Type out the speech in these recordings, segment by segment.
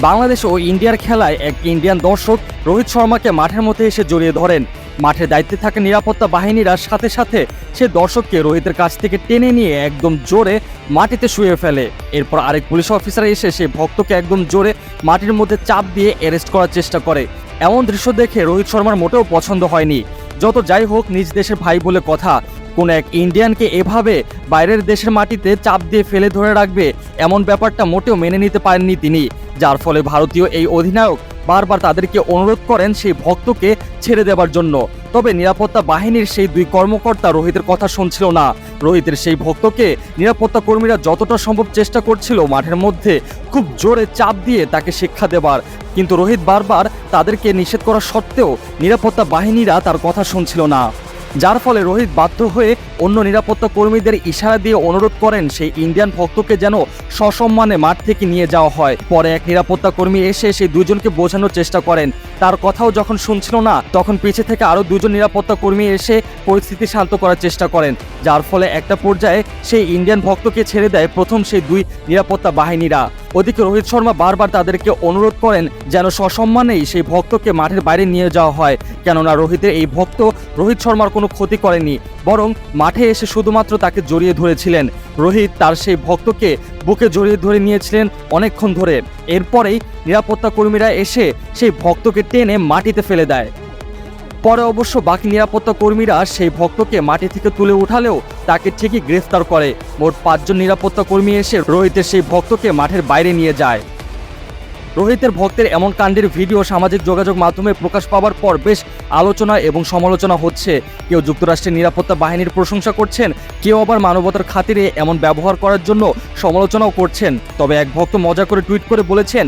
বাংলাদেশ ও ইন্ডিয়ার খেলায় এক ইন্ডিয়ান দর্শক রোহিত শর্মাকে মাঠের মধ্যে এসে জড়িয়ে ধরেন। মাঠের দায়িত্বে থাকা নিরাপত্তা বাহিনীরা সাথে সাথে সে দর্শককে রোহিতের কাছ থেকে টেনে নিয়ে একদম জোরে মাটিতে শুয়ে ফেলে। এরপর আরেক পুলিশ অফিসার এসে সে ভক্তকে একদম জোরে মাটির মধ্যে চাপ দিয়ে অ্যারেস্ট করার চেষ্টা করে। এমন দৃশ্য দেখে রোহিত শর্মার মোটেও পছন্দ হয়নি। যত যাই হোক, নিজ দেশের ভাই বলে কথা কোন এক ইন্ডিয়ানকে এভাবে বাইরের দেশের মাটিতে চাপ দিয়ে ফেলে ধরে রাখবে এমন ব্যাপারটা মোটেও মেনে নিতে পারেননি তিনি। যার ফলে ভারতীয় এই অধিনায়ক বারবার তাদেরকে অনুরোধ করেন সেই ভক্তকে ছেড়ে দেবার জন্য। তবে নিরাপত্তা বাহিনীর সেই দুই কর্মকর্তা রোহিতের কথা শুনছিল না। রোহিতের সেই ভক্তকে নিরাপত্তা কর্মীরা যতটা সম্ভব চেষ্টা করছিল মাঠের মধ্যে খুব জোরে চাপ দিয়ে তাকে শিক্ষা দেবার। কিন্তু রোহিত বারবার তাদেরকে নিষেধ করা সত্ত্বেও নিরাপত্তা বাহিনীরা তার কথা শুনছিল না। যার ফলে রোহিত বাধ্য হয়ে অন্য নিরাপত্তা কর্মীদের ইশারা দিয়ে অনুরোধ করেন সেই ইন্ডিয়ান ভক্তকে যেন সসম্মানে মাঠ থেকে নিয়ে যাওয়া হয়। পরে এক নিরাপত্তা কর্মী এসে সেই দুজনকে বোঝানোর চেষ্টা করেন। তার কথাও যখন শুনছিল না, তখন পিছে থেকে আরও দুজন নিরাপত্তা কর্মী এসে পরিস্থিতি শান্ত করার চেষ্টা করেন, যার ফলে একটা পর্যায়ে সেই ইন্ডিয়ান ভক্তকে ছেড়ে দেয় প্রথম সেই দুই নিরাপত্তা বাহিনীরা। ওদিকে রোহিত শর্মা বারবার তাদেরকে অনুরোধ করেন যেন সসম্মানেই সেই ভক্তকে মাঠের বাইরে নিয়ে যাওয়া হয়। কেননা রোহিতের এই ভক্ত রোহিত শর্মার কোনো ক্ষতি করেনি, বরং মাঠে এসে শুধুমাত্র তাকে জড়িয়ে ধরেছিলেন। রোহিত তার সেই ভক্তকে বুকে জড়িয়ে ধরে নিয়েছিলেন অনেকক্ষণ ধরে। এরপরেই নিরাপত্তা কর্মীরা এসে সেই ভক্তকে টেনে মাটিতে ফেলে দেয়। পরে অবশ্য বাকি নিরাপত্তা কর্মীরা সেই ভক্তকে মাটি থেকে তুলে উঠালেও তাকে ঠিকই গ্রেফতার করে। মোট পাঁচজন নিরাপত্তা কর্মী এসে রোহিতের সেই ভক্তকে মাঠের বাইরে নিয়ে যায়। রোহিতের ভক্তের এমন কাণ্ডের ভিডিও সামাজিক যোগাযোগ মাধ্যমে প্রকাশ পাওয়ার পর বেশ আলোচনা এবং সমালোচনা হচ্ছে। কেউ যুক্তরাষ্ট্রের নিরাপত্তা বাহিনীর প্রশংসা করছেন, কেউ আবার মানবতার খাতিরে এমন ব্যবহার করার জন্য সমালোচনাও করছেন। তবে এক ভক্ত মজা করে টুইট করে বলেছেন,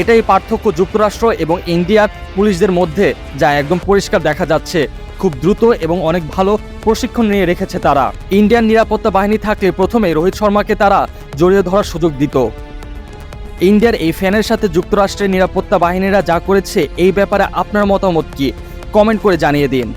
এটাই পার্থক্য যুক্তরাষ্ট্র এবং ইন্ডিয়ার পুলিশদের মধ্যে, যা একদম পরিষ্কার দেখা যাচ্ছে। খুব দ্রুত এবং অনেক ভালো প্রশিক্ষণ নিয়ে রেখেছে তারা। ইন্ডিয়ান নিরাপত্তা বাহিনী থাকলে প্রথমে রোহিত শর্মাকে তারা জড়িয়ে ধরার সুযোগ দিত। ইন্ডিয়ার এই ফ্যানের সাথে যুক্তরাষ্ট্রের নিরাপত্তা বাহিনীরা যা করেছে, এই ব্যাপারে আপনার মতামত কি? কমেন্ট করে জানিয়ে দিন।